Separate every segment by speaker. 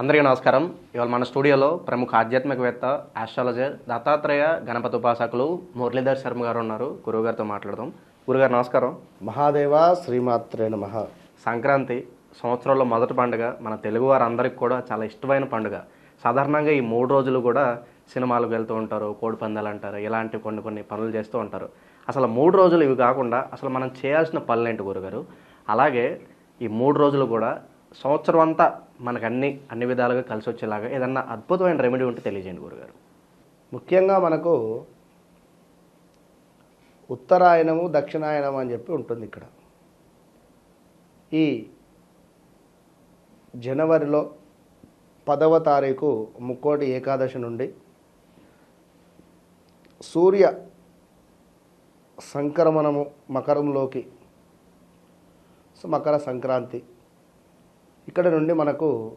Speaker 1: అందరికీ నమస్కారం. ఇవాళ మన స్టూడియోలో ప్రముఖ ఆధ్యాత్మికవేత్త ఆస్ట్రాలజర్ దత్తాత్రేయ గణపతి ఉపాసకులు మురళీధర్ శర్మ గారు ఉన్నారు. గురువు గారితో మాట్లాడదాం. గురుగారు నమస్కారం.
Speaker 2: మహాదేవ శ్రీమాత్రే నమ.
Speaker 1: సంక్రాంతి సంవత్సరంలో మొదటి పండుగ. మన తెలుగు వారందరికీ కూడా చాలా ఇష్టమైన పండుగ. సాధారణంగా ఈ మూడు రోజులు కూడా సినిమాలకు వెళ్తూ ఉంటారు కోడి పందాలు అంటారు ఇలాంటి కొన్ని కొన్ని పనులు చేస్తూ ఉంటారు. అసలు మూడు రోజులు ఇవి కాకుండా అసలు మనం చేయాల్సిన పనులు ఏంటి గురుగారు అలాగే ఈ మూడు రోజులు కూడా సంవత్సరం అంతా మనకు అన్ని అన్ని విధాలుగా కలిసి వచ్చేలాగా ఏదన్నా అద్భుతమైన రెమెడీ ఉంటే తెలియజేయండి గురుగారు.
Speaker 2: ముఖ్యంగా మనకు ఉత్తరాయణము దక్షిణాయనం అని చెప్పి ఉంటుంది ఇక్కడ. ఈ జనవరిలో పదవ తారీఖు ముక్కోటి ఏకాదశి నుండి సూర్య సంక్రమణము మకరంలోకి మకర సంక్రాంతి ఇక్కడ నుండి మనకు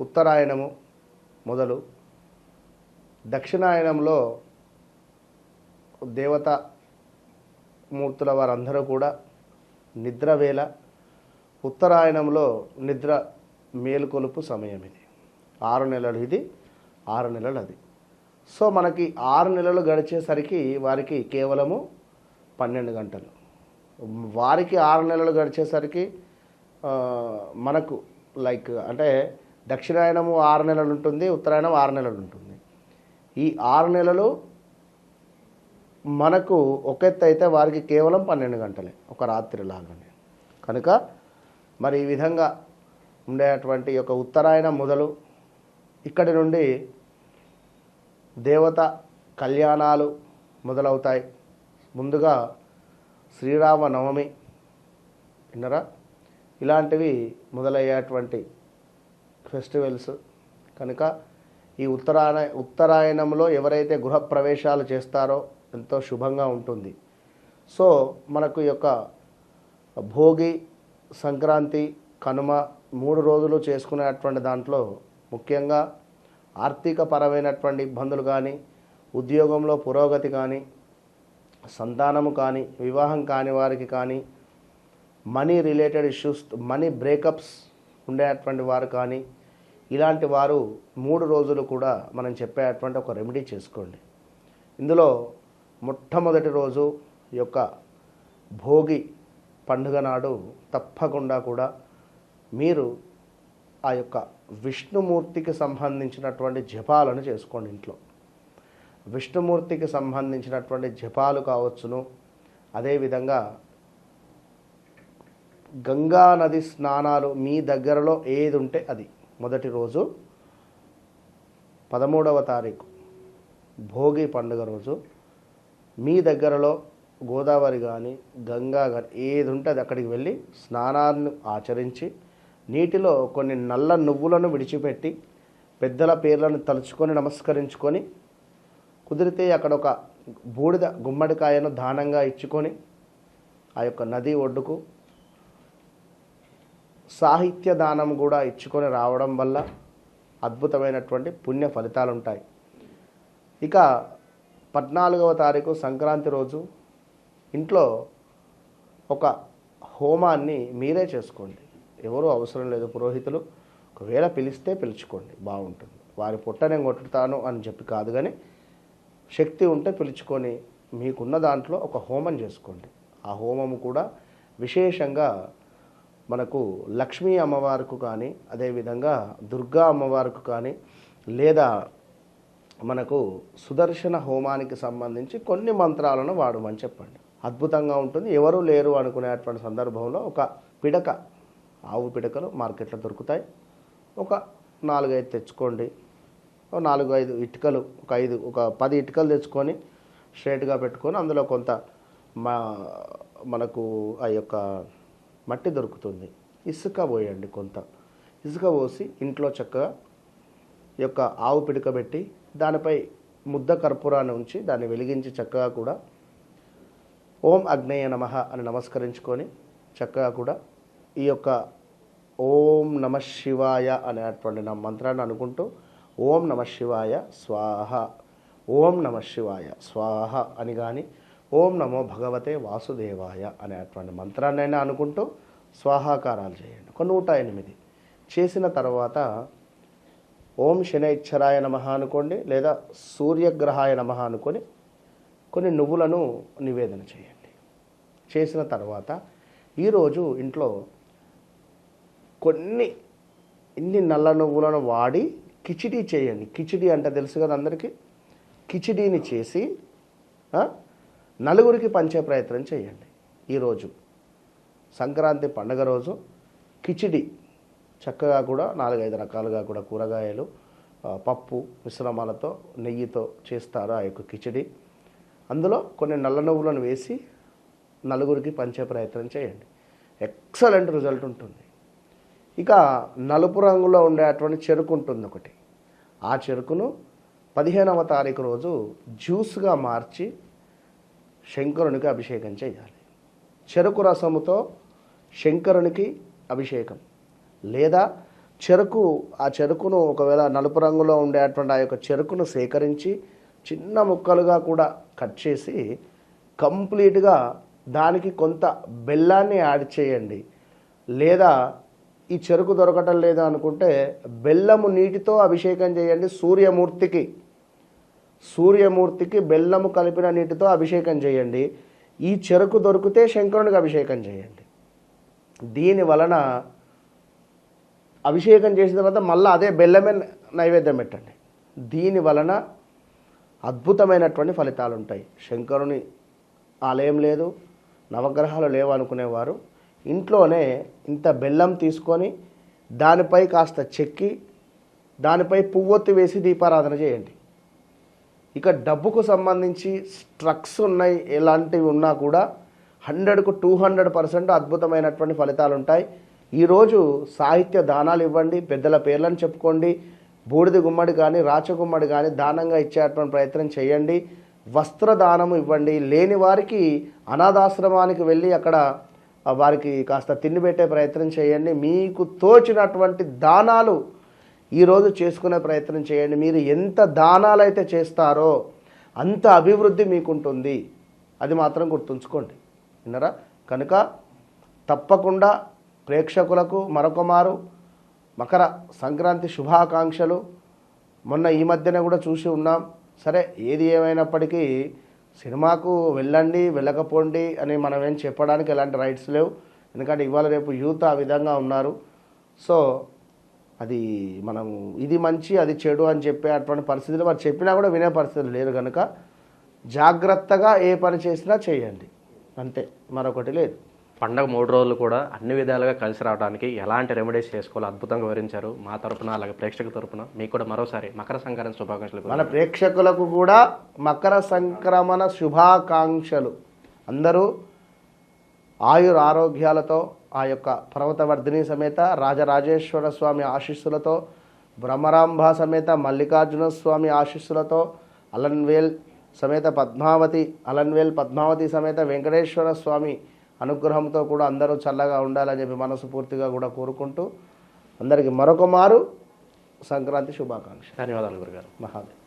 Speaker 2: ఉత్తరాయణము మొదలు దక్షిణాయనంలో దేవత మూర్తుల వారందరూ కూడా నిద్ర వేళ ఉత్తరాయణంలో నిద్ర మేలుకొలుపు సమయం ఇది. ఆరు నెలలు ఇది ఆరు నెలలు అది. సో మనకి ఆరు నెలలు గడిచేసరికి వారికి కేవలము పన్నెండు గంటలు. వారికి ఆరు నెలలు గడిచేసరికి మనకు లైక్ అంటే దక్షిణాయనము ఆరు నెలలు ఉంటుంది ఉత్తరాయణం ఆరు నెలలు ఉంటుంది. ఈ ఆరు నెలలు మనకు ఒక ఎత్తు అయితే వారికి కేవలం పన్నెండు గంటలే ఒక రాత్రి లాగానే. కనుక మరి ఈ విధంగా ఉండేటువంటి యొక్క ఉత్తరాయణం మొదలు ఇక్కడి నుండి దేవత కళ్యాణాలు మొదలవుతాయి. ముందుగా శ్రీరామనవమి విన్నరా? ఇలాంటివి మొదలయ్యేటువంటి ఫెస్టివల్స్. కనుక ఈ ఉత్తరాయణ ఉత్తరాయణంలో ఎవరైతే గృహప్రవేశాలు చేస్తారో ఎంతో శుభంగా ఉంటుంది. సో మనకు ఈ యొక్క భోగి సంక్రాంతి కనుమ మూడు రోజులు చేసుకునేటువంటి దాంట్లో ముఖ్యంగా ఆర్థిక పరమైనటువంటి ఇబ్బందులు కానీ ఉద్యోగంలో పురోగతి కానీ సంతానము కానీ వివాహం కాని వారికి కానీ money related issues money breakups ఉండేటువంటి వారు కానీ ఇలాంటి వారు మూడు రోజులు కూడా మనం చెప్పేటువంటి ఒక రెమెడీ చేసుకోండి. ఇందులో మొట్టమొదటి రోజు ఈ యొక్క భోగి పండుగ నాడు తప్పకుండా కూడా మీరు ఆ యొక్క విష్ణుమూర్తికి సంబంధించినటువంటి జపాలను చేసుకోండి ఇంట్లో. విష్ణుమూర్తికి సంబంధించినటువంటి జపాలు కావచ్చును. అదేవిధంగా గంగా నది స్నానాలు మీ దగ్గరలో ఏది ఉంటే అది. మొదటి రోజు పదమూడవ తారీఖు భోగి పండుగ రోజు మీ దగ్గరలో గోదావరి కానీ గంగా కానీ ఏది ఉంటే అది అక్కడికి వెళ్ళి స్నానాన్ని ఆచరించి నీటిలో కొన్ని నల్ల నువ్వులను విడిచిపెట్టి పెద్దల పేర్లను తలుచుకొని నమస్కరించుకొని కుదిరితే అక్కడ ఒక బూడిద గుమ్మడికాయను దానంగా ఇచ్చుకొని ఆ యొక్క నది ఒడ్డుకు సాహిత్య దానం కూడా ఇచ్చుకొని రావడం వల్ల అద్భుతమైనటువంటి పుణ్య ఫలితాలు ఉంటాయి ఇక పద్నాలుగవ తారీఖు సంక్రాంతి రోజు ఇంట్లో ఒక హోమాన్ని మీరే చేసుకోండి. ఎవరు అవసరం లేదు పురోహితులు. ఒకవేళ పిలిస్తే పిలుచుకోండి. బాగుంటుంది. వారి పుట్ట నేను కొట్టుతాను అని చెప్పి కాదు కానీ శక్తి ఉంటే పిలుచుకొని మీకున్న దాంట్లో ఒక హోమం చేసుకోండి. ఆ హోమము కూడా విశేషంగా మనకు లక్ష్మీ అమ్మవారికి కానీ అదేవిధంగా దుర్గా అమ్మవారికి కానీ లేదా మనకు సుదర్శన హోమానికి సంబంధించి కొన్ని మంత్రాలను వాడమని చెప్పండి. అద్భుతంగా ఉంటుంది. ఎవరు లేరు అనుకునేటువంటి సందర్భంలో ఒక పిడక ఆవు పిడకలు మార్కెట్లో దొరుకుతాయి. ఒక నాలుగైదు తెచ్చుకోండి. ఒక నాలుగు ఐదు ఇటుకలు ఒక ఐదు ఒక పది ఇటుకలు తెచ్చుకొని స్ట్రేట్గా పెట్టుకొని అందులో కొంత మా మనకు ఆ యొక్క మట్టి దొరుకుతుంది. ఇసుక పోయండి కొంత. ఇసుక పోసి ఇంట్లో చక్కగా ఈ యొక్క ఆవు పిడకబెట్టి దానిపై ముద్ద కర్పూరాన్ని ఉంచి దాన్ని వెలిగించి చక్కగా కూడా ఓం అగ్నేయ నమ అని నమస్కరించుకొని చక్కగా కూడా ఈ యొక్క ఓం నమ శివాయ అనేటువంటి నా మంత్రాన్ని అనుకుంటూ ఓం నమ శివాయ స్వాహ. ఓం నమ శివాయ స్వాహ అని కానీ ఓం నమో భగవతే వాసుదేవాయ అనేటువంటి మంత్రాన్నైనా అనుకుంటూ స్వాహాకారాలు చేయండి. ఒక నూట ఎనిమిది. చేసిన తర్వాత ఓం శనైశ్వరాయ నమ అనుకోండి లేదా సూర్యగ్రహాయ నమ అనుకొని కొన్ని నువ్వులను నివేదన చేయండి. చేసిన తర్వాత ఈరోజు ఇంట్లో కొన్ని ఇన్ని నల్ల నువ్వులను వాడి కిచిడీ చేయండి. కిచిడి అంటే తెలుసు కదా అందరికీ? కిచిడీని చేసి నలుగురికి పంచే ప్రయత్నం చేయండి. ఈరోజు సంక్రాంతి పండగ రోజు కిచిడి చక్కగా కూడా నాలుగైదు రకాలుగా కూడా కూరగాయలు పప్పు మిశ్రమాలతో నెయ్యితో చేస్తారు ఆ యొక్క కిచిడి. అందులో కొన్ని నల్ల నువ్వులను వేసి నలుగురికి పంచే ప్రయత్నం చేయండి. ఎక్సలెంట్ రిజల్ట్ ఉంటుంది. ఇక నలుపు రంగులో ఉండేటువంటి చెరుకు ఉంటుంది ఒకటి. ఆ చెరుకును పదిహేనవ తారీఖు రోజు జ్యూస్గా మార్చి శంకరునికి అభిషేకం చేయాలి. చెరుకు రసముతో శంకరునికి అభిషేకం. లేదా చెరుకు ఆ చెరుకును ఒకవేళ నలుపు రంగులో ఉండేటువంటి ఆ యొక్క చెరుకును సేకరించి చిన్న ముక్కలుగా కూడా కట్ చేసి కంప్లీట్గా దానికి కొంత బెల్లాన్ని యాడ్ చేయండి. లేదా ఈ చెరుకు దొరకటం లేదా అనుకుంటే బెల్లము నీటితో అభిషేకం చేయండి సూర్యమూర్తికి. సూర్యమూర్తికి బెల్లము కలిపిన నీటితో అభిషేకం చేయండి. ఈ చెరుకు దొరికితే శంకరునికి అభిషేకం చేయండి. దీని వలన అభిషేకం చేసిన తర్వాత మళ్ళీ అదే బెల్లమే నైవేద్యం పెట్టండి. దీని వలన అద్భుతమైనటువంటి ఫలితాలు ఉంటాయి శంకరుని ఆలయం లేదు నవగ్రహాలు లేవు అనుకునేవారు. ఇంట్లోనే ఇంత బెల్లం తీసుకొని దానిపై కాస్త చెక్కి దానిపై పువ్వొత్తి వేసి దీపారాధన చేయండి. ఇక డబ్బుకు సంబంధించి స్ట్రక్స్ ఉన్నాయి ఎలాంటివి ఉన్నా కూడా హండ్రెడ్కు టూ హండ్రెడ్ పర్సెంట్ అద్భుతమైనటువంటి ఫలితాలు ఉంటాయి ఈరోజు సాహిత్య దానాలు ఇవ్వండి పెద్దల పేర్లను చెప్పుకోండి బూడిద గుమ్మడి కానీ రాచగుమ్మడి కానీ దానంగా ఇచ్చేటువంటి ప్రయత్నం చేయండి. వస్త్ర దానము ఇవ్వండి. లేని వారికి అనాథాశ్రమానికి వెళ్ళి అక్కడ వారికి కాస్త తిండి పెట్టే ప్రయత్నం చేయండి. మీకు తోచినటువంటి దానాలు ఈరోజు చేసుకునే ప్రయత్నం చేయండి. మీరు ఎంత దానాలు అయితే చేస్తారో అంత అభివృద్ధి మీకుంటుంది. అది మాత్రం గుర్తుంచుకోండి. విన్నరా? కనుక తప్పకుండా ప్రేక్షకులకు మరొకమారు మకర సంక్రాంతి శుభాకాంక్షలు. మొన్న ఈ మధ్యన కూడా చూసి ఉన్నాం. సరే ఏది ఏమైనప్పటికీ సినిమాకు వెళ్ళండి వెళ్ళకపోండి అని మనం ఏం చెప్పడానికి ఎలాంటి రైట్స్ లేవు. ఎందుకంటే ఇవాళ రేపు యూత్ ఆ విధంగా ఉన్నారు. సో అది మనం ఇది మంచి అది చెడు అని చెప్పే అటువంటి పరిస్థితులు వారు చెప్పినా కూడా వినే పరిస్థితులు లేరు కనుక జాగ్రత్తగా ఏ పని చేసినా చేయండి. అంతే. మరొకటి లేదు.
Speaker 1: పండగ మూడు రోజులు కూడా అన్ని విధాలుగా కలిసి రావడానికి ఎలాంటి రెమెడీస్ చేసుకోవాలో అద్భుతంగా వివరించారు. మా తరపున అలాగే ప్రేక్షకుల తరపున మీకు కూడా మరోసారి మకర సంక్రాంతి శుభాకాంక్షలు
Speaker 2: మన ప్రేక్షకులకు కూడా మకర సంక్రమణ శుభాకాంక్షలు. అందరూ ఆయుర ఆరోగ్యాలతో ఆ యొక్క పర్వతవర్ధిని సమేత రాజరాజేశ్వర స్వామి ఆశీస్సులతో బ్రహ్మరాంబ సమేత మల్లికార్జున స్వామి ఆశీస్సులతో అలన్వేల్ సమేత పద్మావతి అలన్వేల్ పద్మావతి సమేత వెంకటేశ్వర స్వామి అనుగ్రహంతో కూడా అందరూ చల్లగా ఉండాలని చెప్పి మనసు పూర్తిగా కూడా కోరుకుంటూ అందరికీ మరొక మారు సంక్రాంతి శుభాకాంక్ష
Speaker 1: ధన్యవాదాలు గురుగారు.
Speaker 2: మహాదేవ్.